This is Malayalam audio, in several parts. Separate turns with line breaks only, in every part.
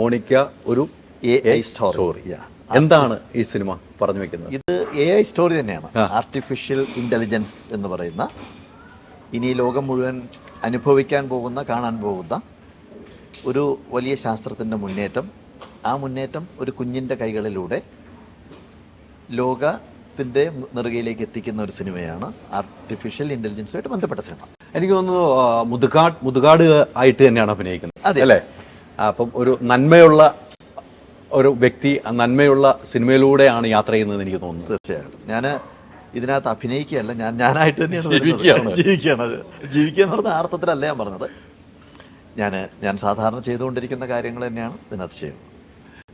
മോണിക്ക ഒരു
എ ഐ സ്റ്റോറി
എന്താണ് ഈ സിനിമ പറഞ്ഞു വെക്കുന്നത്?
ഇത് എ ഐ സ്റ്റോറി തന്നെയാണ്. ആർട്ടിഫിഷ്യൽ ഇന്റലിജൻസ് എന്ന് പറയുന്ന ഇനി ലോകം മുഴുവൻ അനുഭവിക്കാൻ പോകുന്ന കാണാൻ പോകുന്ന ഒരു വലിയ ശാസ്ത്രത്തിന്റെ മുന്നേറ്റം. ആ മുന്നേറ്റം ഒരു കുഞ്ഞിന്റെ കൈകളിലൂടെ ലോകത്തിന്റെ നെറുകയിലേക്ക് എത്തിക്കുന്ന ഒരു സിനിമയാണ് ആർട്ടിഫിഷ്യൽ ഇന്റലിജൻസുമായിട്ട് ബന്ധപ്പെട്ട സിനിമ.
എനിക്ക് തോന്നുന്നു മുതുകാട് മുതുകാട് ആയിട്ട് തന്നെയാണ് അഭിനയിക്കുന്നത്.
അതെ.
അല്ലേ? അപ്പം ഒരു നന്മയുള്ള ഒരു വ്യക്തി നന്മയുള്ള സിനിമയിലൂടെയാണ് യാത്ര ചെയ്യുന്നത് എനിക്ക് തോന്നുന്നത്
തീർച്ചയായിട്ടും ഞാൻ ഇതിനകത്ത് അഭിനയിക്കുകയല്ല ഞാൻ ഞാനായിട്ട് തന്നെയാണ്
ജീവിക്കുകയാണ്.
വരുന്നത്. ജീവിക്കുകയാണ് അത്. ജീവിക്കുക എന്ന് പറഞ്ഞ അർത്ഥത്തിലല്ല ഞാൻ പറഞ്ഞത് ഞാൻ ഞാൻ സാധാരണ ചെയ്തുകൊണ്ടിരിക്കുന്ന കാര്യങ്ങൾ തന്നെയാണ് ഇതിനകത്ത് ചെയ്യുന്നത്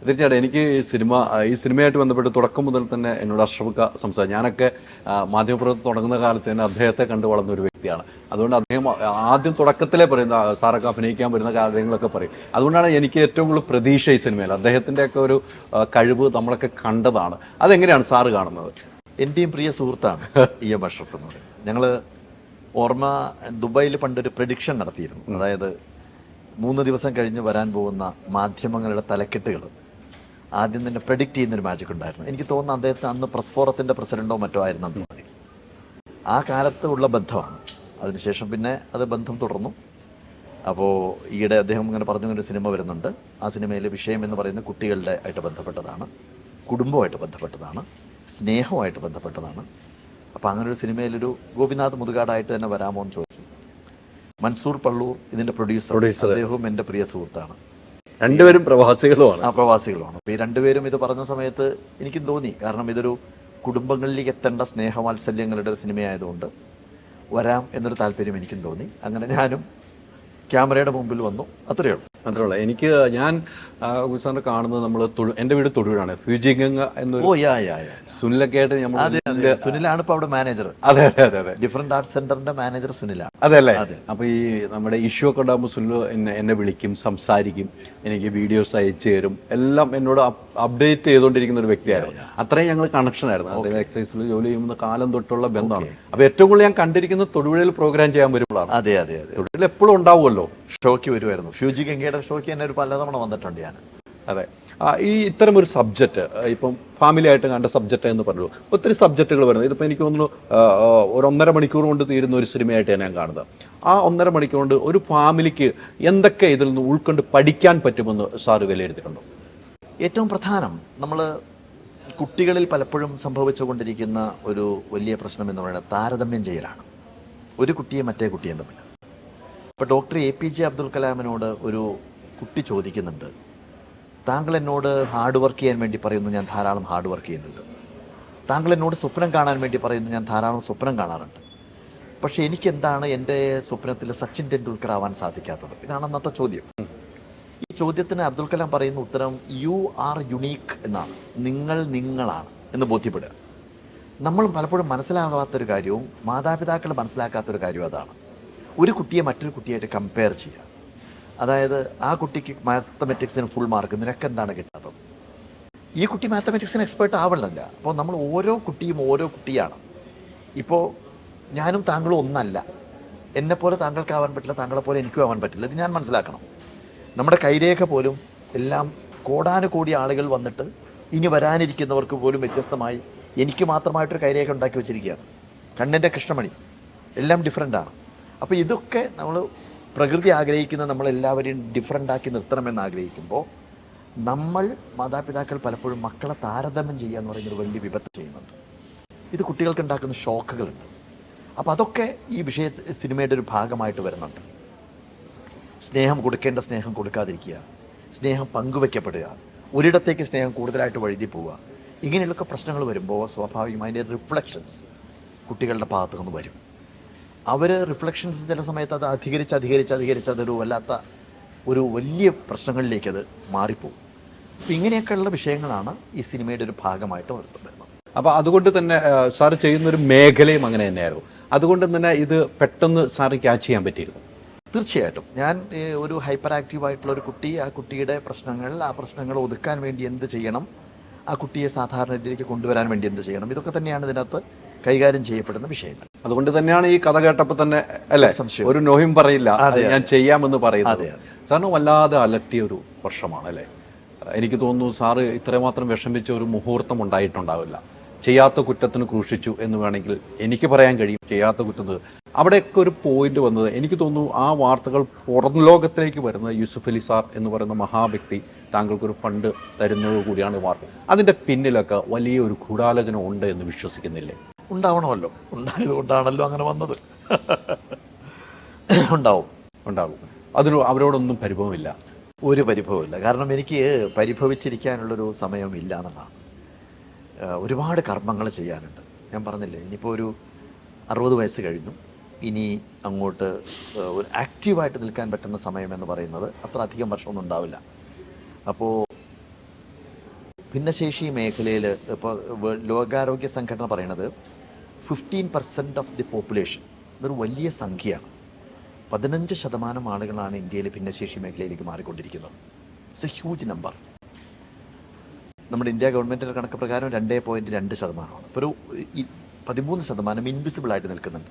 തീർച്ചയായിട്ടും എനിക്ക് ഈ സിനിമ ഈ സിനിമയായിട്ട് ബന്ധപ്പെട്ട് തുടക്കം മുതൽ തന്നെ എന്നോട് അഷ്റഫക്ക സംസാരിച്ചു ഞാനൊക്കെ മാധ്യമപ്രവർത്തനം തുടങ്ങുന്ന കാലത്ത് തന്നെ അദ്ദേഹത്തെ കണ്ടു വളർന്ന ഒരു വ്യക്തിയാണ് അതുകൊണ്ട് അദ്ദേഹം ആദ്യം തുടക്കത്തിലേ പറയുന്ന സാറൊക്കെ അഭിനയിക്കാൻ വരുന്ന കാര്യങ്ങളൊക്കെ പറയും. അതുകൊണ്ടാണ് എനിക്ക് ഏറ്റവും കൂടുതൽ പ്രതീക്ഷ ഈ സിനിമയിൽ. അദ്ദേഹത്തിന്റെ ഒക്കെ ഒരു കഴിവ് നമ്മളൊക്കെ കണ്ടതാണ്. അതെങ്ങനെയാണ് സാറ് കാണുന്നത്?
എന്റെയും പ്രിയ സുഹൃത്താണ് ഇ എം അഷ്റഫ് എന്ന് പറയുന്നത്. ഞങ്ങൾ ഓർമ്മ ദുബായിൽ പണ്ടൊരു പ്രഡിക്ഷൻ നടത്തിയിരുന്നു. അതായത് മൂന്ന് ദിവസം കഴിഞ്ഞ് വരാൻ പോകുന്ന മാധ്യമങ്ങളുടെ തലക്കെട്ടുകൾ ആദ്യം തന്നെ പ്രഡിക്റ്റ് ചെയ്യുന്നൊരു മാജിക് ഉണ്ടായിരുന്നു. എനിക്ക് തോന്നുന്നു അദ്ദേഹത്തെ അന്ന് പ്രസ് ഫോറത്തിന്റെ പ്രസിഡന്റോ മറ്റോ ആയിരുന്നു അന്ന് ആ കാലത്ത് ഉള്ള ബന്ധമാണ്. അതിനുശേഷം പിന്നെ അത് ബന്ധം തുടർന്നു. അപ്പോൾ ഈയിടെ അദ്ദേഹം ഇങ്ങനെ പറഞ്ഞു ഒരു സിനിമ വരുന്നുണ്ട്. ആ സിനിമയിലെ വിഷയം എന്ന് പറയുന്നത് കുട്ടികളുടെ ആയിട്ട് ബന്ധപ്പെട്ടതാണ് കുടുംബമായിട്ട് ബന്ധപ്പെട്ടതാണ് സ്നേഹമായിട്ട് ബന്ധപ്പെട്ടതാണ്. അപ്പോൾ അങ്ങനെ ഒരു സിനിമയിലൊരു ഗോപിനാഥ് മുതുകാടായിട്ട് തന്നെ വരാമോ എന്ന് ചോദിച്ചു. മൻസൂർ പള്ളൂർ ഇതിന്റെ പ്രൊഡ്യൂസർ അദ്ദേഹവും എന്റെ പ്രിയ സുഹൃത്താണ്.
രണ്ടുപേരും പ്രവാസികളുമാണ്.
ആ പ്രവാസികളുമാണ്. അപ്പോൾ ഈ രണ്ടുപേരും ഇത് പറഞ്ഞ സമയത്ത് എനിക്കും തോന്നി. കാരണം ഇതൊരു കുടുംബങ്ങളിലേക്ക് എത്തേണ്ട സ്നേഹവാത്സല്യങ്ങളുടെ ഒരു സിനിമയായതുകൊണ്ട് വരാം എന്നൊരു താല്പര്യം എനിക്കും തോന്നി. അങ്ങനെ ഞാനും ക്യാമറയുടെ മുമ്പിൽ വന്നു. അത്രയേ ഉള്ളൂ.
മാത്രമല്ല എനിക്ക് ഞാൻ സാറിനെ കാണുന്നത് നമ്മൾ എന്റെ വീട് തൊടുപുഴാണ് ഫ്യൂജിഗംഗ എന്നൊരു
ഓ യാ യാ
സുനിലൊക്കെ ആയിട്ട് നമ്മൾ
അതെ അതെ. സുനിലാണ് ഇപ്പോൾ അവിടെ മാനേജർ.
അതെ അതെ അതെ അതെ.
ഡിഫറെന്റ് ആർട്സ് സെന്ററിന്റെ മാനേജർ സുനിലാണ്. അതെ അല്ലേ?
അപ്പൊ ഈ നമ്മുടെ ഇഷ്യൂ ഒക്കെ ഉണ്ടാകുമ്പോൾ സുനിൽ എന്നെ എന്നെ വിളിക്കും സംസാരിക്കും. എനിക്ക് വീഡിയോസ് അയച്ചു തരും. എല്ലാം എന്നോട് അപ്ഡേറ്റ് ചെയ്തുകൊണ്ടിരിക്കുന്ന ഒരു വ്യക്തിയായിരുന്നു. അത്രയും ഞങ്ങൾ കണക്ഷൻ ആയിരുന്നു. അദ്ദേഹം എക്സൈസിൽ ജോലി ചെയ്യുന്ന കാലം തൊട്ടുള്ള ബന്ധമാണ്. അപ്പൊ ഏറ്റവും കൂടുതൽ ഞാൻ കണ്ടിരിക്കുന്നത് തൊടുപുഴയിൽ പ്രോഗ്രാം ചെയ്യാൻ വരുമ്പോഴാണ്.
അതെ അതെ അതെ.
തൊടുപുഴയിൽ എപ്പോഴും ഉണ്ടാവുമല്ലോ.
ഷോയ്ക്ക് വരുമായിരുന്നു. ഫ്യൂജി ഗംഗയുടെ ഷോയ്ക്ക് തന്നെ ഒരു പലതവണ വന്നിട്ടുണ്ട് ഞാൻ.
അതെ. ഈ ഇത്തരം ഒരു സബ്ജക്റ്റ് ഇപ്പം ഫാമിലി ആയിട്ട് കണ്ട സബ്ജക്റ്റ് എന്ന് പറഞ്ഞു ഒത്തിരി സബ്ജക്റ്റുകൾ വരുന്നത് ഇതിപ്പോൾ എനിക്ക് തോന്നുന്നു ഒരു ഒന്നര മണിക്കൂർ കൊണ്ട് തീരുന്ന ഒരു സിനിമയായിട്ട് ഞാൻ കാണുന്നത്. ആ ഒന്നര മണിക്കൂർ കൊണ്ട് ഒരു ഫാമിലിക്ക് എന്തൊക്കെ ഇതിൽ നിന്ന് ഉൾക്കൊണ്ട് പഠിക്കാൻ പറ്റുമെന്ന് സാറ് വിലയിരുത്തിയിട്ടുണ്ടോ?
ഏറ്റവും പ്രധാനം നമ്മൾ കുട്ടികളിൽ പലപ്പോഴും സംഭവിച്ചുകൊണ്ടിരിക്കുന്ന ഒരു വലിയ പ്രശ്നം എന്ന് പറയുന്നത് താരതമ്യം ചെയ്യലാണ്. ഒരു കുട്ടിയെ മറ്റേ കുട്ടിയെ തമ്മിൽ. ഇപ്പോൾ doctor A P J Abdul കലാമിനോട് ഒരു കുട്ടി ചോദിക്കുന്നുണ്ട്. താങ്കൾ എന്നോട് ഹാർഡ് വർക്ക് ചെയ്യാൻ വേണ്ടി പറയുന്നു ഞാൻ ധാരാളം ഹാർഡ് വർക്ക് ചെയ്യുന്നുണ്ട്. താങ്കൾ എന്നോട് സ്വപ്നം കാണാൻ വേണ്ടി പറയുന്നു ഞാൻ ധാരാളം സ്വപ്നം കാണാറുണ്ട്. പക്ഷേ എനിക്കെന്താണ് എന്റെ സ്വപ്നത്തിൽ സച്ചിൻ ടെണ്ടുൽക്കർ ആവാൻ സാധിക്കാത്തത്? ഇതാണ് അന്നത്തെ ചോദ്യം. ചോദ്യത്തിന് അബ്ദുൽ കലാം പറയുന്ന ഉത്തരം യു ആർ യുണീക്ക് എന്നാണ്. നിങ്ങൾ നിങ്ങളാണ് എന്ന് ബോധ്യപ്പെടുക. നമ്മൾ പലപ്പോഴും മനസ്സിലാകാത്തൊരു കാര്യവും മാതാപിതാക്കൾ മനസ്സിലാക്കാത്തൊരു കാര്യവും അതാണ്. ഒരു കുട്ടിയെ മറ്റൊരു കുട്ടിയായിട്ട് കമ്പയർ ചെയ്യുക. അതായത് ആ കുട്ടിക്ക് മാത്തമെറ്റിക്സിന് ഫുൾ മാർക്ക് നിനക്ക് എന്താണ് കിട്ടാത്തത്? ഈ കുട്ടി മാത്തമെറ്റിക്സിന് എക്സ്പേർട്ട് ആവുള്ളല്ല അപ്പോൾ നമ്മൾ ഓരോ കുട്ടിയും ഓരോ കുട്ടിയാണ്. ഇപ്പോൾ ഞാനും താങ്കളും ഒന്നല്ല. എന്നെപ്പോലെ താങ്കൾക്ക് ആവാൻ പറ്റില്ല താങ്കളെപ്പോലെ എനിക്കും ആവാൻ പറ്റില്ല. ഇത് ഞാൻ മനസ്സിലാക്കണം. നമ്മുടെ കൈരേഖ പോലും എല്ലാം കോടാനുകോടി ആളുകൾ വന്നിട്ട് ഇനി വരാനിരിക്കുന്നവർക്ക് പോലും വ്യത്യസ്തമായി എനിക്ക് മാത്രമായിട്ടൊരു കൈരേഖ ഉണ്ടാക്കി വെച്ചിരിക്കുകയാണ്. കണ്ണിന്റെ കൃഷ്ണമണി. എല്ലാം ഡിഫറെന്റാണ് അപ്പോൾ ഇതൊക്കെ നമ്മൾ പ്രകൃതി ആഗ്രഹിക്കുന്ന നമ്മളെല്ലാവരെയും ഡിഫറെന്റ് ആക്കി നിർത്തണമെന്ന് ആഗ്രഹിക്കുമ്പോൾ നമ്മൾ മാതാപിതാക്കൾ പലപ്പോഴും മക്കളെ താരതമ്യം ചെയ്യുക എന്ന് പറയുന്നൊരു വലിയ വിപത്ത് ചെയ്യുന്നുണ്ട്. ഇത് കുട്ടികൾക്ക് ഉണ്ടാക്കുന്ന ഷോക്കുകളുണ്ട്. അപ്പോൾ അതൊക്കെ ഈ വിഷയ സിനിമയുടെ ഒരു ഭാഗമായിട്ട് വരുന്നുണ്ട്. സ്നേഹം കൊടുക്കേണ്ട സ്നേഹം കൊടുക്കാതിരിക്കുക. സ്നേഹം പങ്കുവെക്കപ്പെടുക. ഒരിടത്തേക്ക് സ്നേഹം കൂടുതലായിട്ട് വഴുതി പോവുക. ഇങ്ങനെയുള്ള പ്രശ്നങ്ങൾ വരുമ്പോൾ സ്വാഭാവികമായി അതിന്റെ റിഫ്ലക്ഷൻസ് കുട്ടികളുടെ ഭാഗത്തു നിന്ന് വരും. അവർ റിഫ്ലക്ഷൻസ് ചില സമയത്ത് അത് അധികരിച്ച് അധികരിച്ച് അധികരിച്ച് അതൊരു വല്ലാത്ത ഒരു വലിയ പ്രശ്നങ്ങളിലേക്ക് അത് മാറിപ്പോകും അപ്പോൾ ഇങ്ങനെയൊക്കെയുള്ള വിഷയങ്ങളാണ് ഈ സിനിമയുടെ ഒരു ഭാഗമായിട്ട് വരുന്നത്.
അപ്പോൾ അതുകൊണ്ട് തന്നെ സാർ ചെയ്യുന്നൊരു മേഖലയും അങ്ങനെ തന്നെയായിരുന്നു. അതുകൊണ്ട് തന്നെ ഇത് പെട്ടെന്ന് സാറ് ക്യാച്ച് ചെയ്യാൻ പറ്റിയിരുന്നു.
തീർച്ചയായിട്ടും. ഞാൻ ഒരു ഹൈപ്പർ ആക്റ്റീവ് ആയിട്ടുള്ള ഒരു കുട്ടി ആ കുട്ടിയുടെ പ്രശ്നങ്ങൾ ആ പ്രശ്നങ്ങൾ ഒതുക്കാൻ വേണ്ടി എന്ത് ചെയ്യണം? ആ കുട്ടിയെ സാധാരണ രീതിയിലേക്ക് കൊണ്ടുവരാൻ വേണ്ടി എന്ത് ചെയ്യണം? ഇതൊക്കെ തന്നെയാണ് ഇതിനകത്ത് കൈകാര്യം ചെയ്യപ്പെടുന്ന വിഷയങ്ങൾ.
അതുകൊണ്ട് തന്നെയാണ് ഈ കഥ കേട്ടപ്പോൾ തന്നെ അല്ലെ?
സംശയം.
ഒരു നോഹിം പറയില്ല. ഞാൻ ചെയ്യാമെന്ന് പറയുന്നത്. സാറിന് വല്ലാതെ അലട്ടിയ ഒരു വർഷമാണ് അല്ലേ? എനിക്ക് തോന്നുന്നു സാറ് ഇത്രമാത്രം വിഷമിച്ച ഒരു മുഹൂർത്തം ഉണ്ടായിട്ടുണ്ടാവില്ല. ചെയ്യാത്ത കുറ്റത്തിന് ക്രൂശിച്ചു എന്ന് വേണമെങ്കിൽ എനിക്ക് പറയാൻ കഴിയും. ചെയ്യാത്ത കുറ്റത്തിന് അവിടെയൊക്കെ ഒരു പോയിന്റ് വന്നത്. എനിക്ക് തോന്നുന്നു ആ വാർത്തകൾ പുറം ലോകത്തിലേക്ക് വരുന്ന യൂസുഫ് അലി സാർ എന്ന് പറയുന്ന മഹാവ്യക്തി താങ്കൾക്കൊരു ഫണ്ട് തരുന്നത് കൂടിയാണ് വാർത്ത. അതിന്റെ പിന്നിലൊക്കെ വലിയ ഒരു ഗൂഢാലോചന ഉണ്ട് എന്ന് വിശ്വസിക്കുന്നില്ലേ?
ഉണ്ടാവണമല്ലോ. ഉണ്ടായതുകൊണ്ടാണല്ലോ അങ്ങനെ വന്നത്. ഉണ്ടാവും.
ഉണ്ടാകും അതിന് അവരോടൊന്നും പരിഭവമില്ല.
ഒരു പരിഭവമില്ല. കാരണം എനിക്ക് പരിഭവിച്ചിരിക്കാനുള്ളൊരു സമയം ഇല്ല എന്നുള്ളതാണ് ഒരുപാട് കർമ്മങ്ങൾ ചെയ്യാനുണ്ട്. ഞാൻ പറഞ്ഞില്ലേ ഇനിയിപ്പോൾ ഒരു അറുപത് വയസ്സ് കഴിഞ്ഞു. ഇനി അങ്ങോട്ട് ഒരു ആക്റ്റീവായിട്ട് നിൽക്കാൻ പറ്റുന്ന സമയമെന്ന് പറയുന്നത് അത്ര അധികം വർഷമൊന്നും ഉണ്ടാവില്ല. അപ്പോൾ ഭിന്നശേഷി മേഖലയിൽ ഇപ്പോൾ ലോകാരോഗ്യ സംഘടന പറയണത് fifteen percent of the population ഇതൊരു വലിയ സംഖ്യയാണ്. പതിനഞ്ച് ശതമാനം ആളുകളാണ് ഇന്ത്യയിൽ ഭിന്നശേഷി മേഖലയിലേക്ക് മാറിക്കൊണ്ടിരിക്കുന്നത്. ഇറ്റ്സ് എ ഹ്യൂജ് നമ്പർ നമ്മുടെ ഇന്ത്യ ഗവൺമെന്റിന്റെ കണക്ക് പ്രകാരം രണ്ടേ പോയിന്റ് രണ്ട് ശതമാനമാണ്. ഇപ്പോൾ ഒരു പതിമൂന്ന് ശതമാനം ഇൻവിസിബിളായിട്ട് നിൽക്കുന്നുണ്ട്.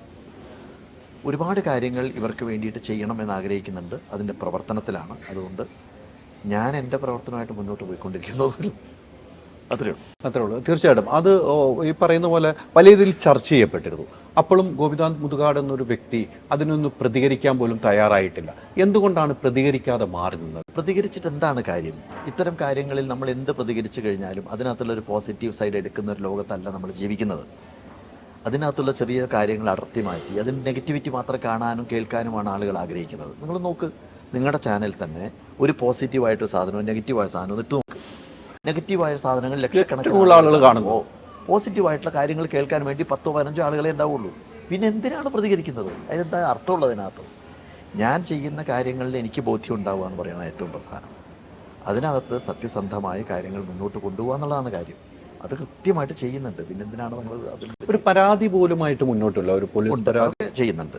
ഒരുപാട് കാര്യങ്ങൾ ഇവർക്ക് വേണ്ടിയിട്ട് ചെയ്യണം എന്ന് ആഗ്രഹിക്കുന്നുണ്ട്. അതിന്റെ പ്രവർത്തനത്തിലാണ്. അതുകൊണ്ട് ഞാൻ എന്റെ പ്രവർത്തനമായിട്ട് മുന്നോട്ട് പോയിക്കൊണ്ടിരിക്കുന്നു. അത്രയേ ഉള്ളൂ.
അത്രേ ഉള്ളൂ. തീർച്ചയായിട്ടും. അത് ഈ പറയുന്ന പോലെ പല രീതിയിൽ ചർച്ച ചെയ്യപ്പെട്ടിരുന്നു. അപ്പോഴും ഗോപിനാഥ് മുതുകാട് എന്നൊരു വ്യക്തി അതിനൊന്നും പ്രതികരിക്കാൻ പോലും തയ്യാറായിട്ടില്ല. എന്തുകൊണ്ടാണ് പ്രതികരിക്കാതെ മാറി നിന്നത്?
പ്രതികരിച്ചിട്ട് എന്താണ് കാര്യം? ഇത്തരം കാര്യങ്ങളിൽ നമ്മൾ എന്ത് പ്രതികരിച്ചു കഴിഞ്ഞാലും അതിനകത്തുള്ള ഒരു പോസിറ്റീവ് സൈഡ് എടുക്കുന്ന ഒരു ലോകത്തല്ല നമ്മൾ ജീവിക്കുന്നത്. അതിനകത്തുള്ള ചെറിയ കാര്യങ്ങൾ അടർത്തി മാറ്റി അതിന് നെഗറ്റിവിറ്റി മാത്രം കാണാനും കേൾക്കാനുമാണ് ആളുകൾ ആഗ്രഹിക്കുന്നത്. നിങ്ങൾ നോക്ക് നിങ്ങളുടെ ചാനൽ തന്നെ ഒരു പോസിറ്റീവായിട്ട് സാധനവും നെഗറ്റീവായ സാധനവും ഇട്ട് നോക്ക്. നെഗറ്റീവായ സാധനങ്ങൾ
ലക്ഷക്കണക്കിനുള്ള ആളുകൾ കാണുമ്പോൾ
പോസിറ്റീവായിട്ടുള്ള കാര്യങ്ങൾ കേൾക്കാൻ വേണ്ടി പത്തോ പതിനഞ്ചോ ആളുകളെ ഉണ്ടാവുള്ളൂ. പിന്നെ എന്തിനാണ് പ്രതികരിക്കുന്നത്? അതിനെന്താ അർത്ഥമുള്ളതിനകത്ത് ഞാൻ ചെയ്യുന്ന കാര്യങ്ങളിൽ എനിക്ക് ബോധ്യം ഉണ്ടാവുക എന്ന് പറയുന്നത് ഏറ്റവും പ്രധാനം. അതിനകത്ത് സത്യസന്ധമായ കാര്യങ്ങൾ മുന്നോട്ട് കൊണ്ടുപോകുക എന്നുള്ളതാണ് കാര്യം. അത് കൃത്യമായിട്ട് ചെയ്യുന്നുണ്ട്. പിന്നെ എന്തിനാണ് നമ്മൾ
ഒരു പരാതി പോലുമായിട്ട് മുന്നോട്ടുള്ള ഒരു പോലീസ് പരാതി
ചെയ്യുന്നുണ്ട്.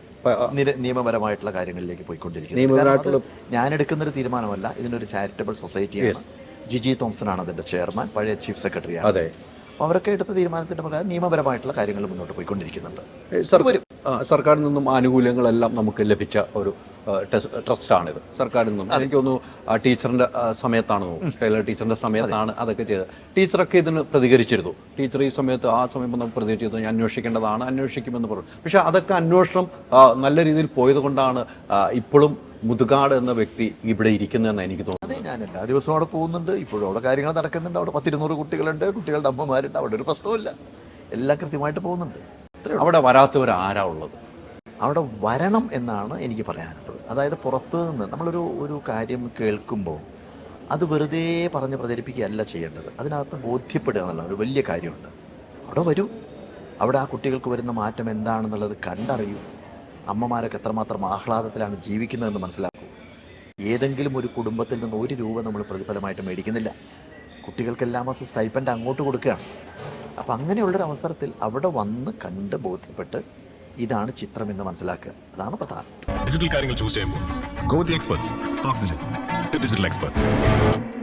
നിയമപരമായിട്ടുള്ള കാര്യങ്ങളിലേക്ക് പോയിക്കൊണ്ടിരിക്കുന്നത് ഞാൻ എടുക്കുന്ന ഒരു തീരുമാനമല്ല. ഇതിനൊരു ചാരിറ്റബിൾ സൊസൈറ്റിയാണ്. ജിജി തോംസൺ ആണ് അതിന്റെ ചെയർമാൻ. പഴയ ചീഫ് സെക്രട്ടറിയാണ്.
അതെ.
അവരൊക്കെ എടുത്ത തീരുമാനത്തിന്റെ പ്രകാരം നിയമപരമായിട്ടുള്ള കാര്യങ്ങൾ മുന്നോട്ട് പോയിക്കൊണ്ടിരിക്കുന്നുണ്ട്.
സർക്കാരിൽ നിന്നും ആനുകൂല്യങ്ങളെല്ലാം നമുക്ക് ലഭിച്ച ഒരു ട്രസ്റ്റാണിത്. സർക്കാരിൽ നിന്നും എനിക്ക് തോന്നുന്നു ആ, ടീച്ചറിന്റെ സമയത്താണ് ടൈലർ ടീച്ചറിന്റെ സമയത്താണ് അതൊക്കെ ചെയ്തത്. ടീച്ചറൊക്കെ ഇതിന് പ്രതികരിച്ചിരുന്നു. ടീച്ചർ ഈ സമയത്ത് ആ സമയം നമുക്ക് പ്രതികരിച്ചിരുന്നു. ഞാൻ അന്വേഷിക്കേണ്ടതാണ് അന്വേഷിക്കുമെന്ന് പറഞ്ഞു. പക്ഷെ അതൊക്കെ അന്വേഷണം നല്ല രീതിയിൽ പോയത് കൊണ്ടാണ് ഇപ്പോഴും മുതുകാട് എന്ന വ്യക്തി ഇവിടെ ഇരിക്കുന്നതെന്ന് എനിക്ക് തോന്നുന്നു.
അതെ ഞാൻ എല്ലാ ദിവസവും അവിടെ പോകുന്നുണ്ട്. ഇപ്പോഴും അവിടെ കാര്യങ്ങൾ നടക്കുന്നുണ്ട്. അവിടെ പത്തിരുന്നൂറ് കുട്ടികളുണ്ട്. കുട്ടികളുടെ അമ്മമാരുണ്ട്. അവിടെ ഒരു പ്രശ്നവുമില്ല. എല്ലാം കൃത്യമായിട്ട് പോകുന്നുണ്ട്.
അവിടെ വരാത്തവർ ആരാ ഉള്ളത്?
അവിടെ വരണം എന്നാണ് എനിക്ക് പറയാനുള്ളത്. അതായത് പുറത്തു നിന്ന് നമ്മളൊരു ഒരു കാര്യം കേൾക്കുമ്പോൾ അത് വെറുതെ പറഞ്ഞ് പ്രചരിപ്പിക്കുകയല്ല ചെയ്യേണ്ടത്. അതിനകത്ത് ബോധ്യപ്പെടുക എന്നുള്ള ഒരു വലിയ കാര്യമുണ്ട്. അവിടെ വരൂ. അവിടെ ആ കുട്ടികൾക്ക് വരുന്ന മാറ്റം എന്താണെന്നുള്ളത് കണ്ടറിയൂ. അമ്മമാരൊക്കെ എത്രമാത്രം ആഹ്ലാദത്തിലാണ് ജീവിക്കുന്നതെന്ന് മനസ്സിലാക്കൂ. ഏതെങ്കിലും ഒരു കുടുംബത്തിൽ നിന്ന് ഒരു രൂപ നമ്മൾ പ്രതിഫലമായിട്ട് മേടിക്കുന്നില്ല. കുട്ടികൾക്കെല്ലാം മാസം സ്റ്റൈപ്പന്റ് അങ്ങോട്ട് കൊടുക്കുകയാണ്. അപ്പം അങ്ങനെയുള്ളൊരു അവസരത്തിൽ അവിടെ വന്ന് കണ്ട് ബോധ്യപ്പെട്ട് ഇതാണ് ചിത്രം എന്ന് മനസ്സിലാക്കുക. അതാണ് പ്രധാനം.
ഡിജിറ്റൽ കാര്യങ്ങൾ ചൂസ് ചെയ്യുമ്പോൾ go the experts oxygen digital expert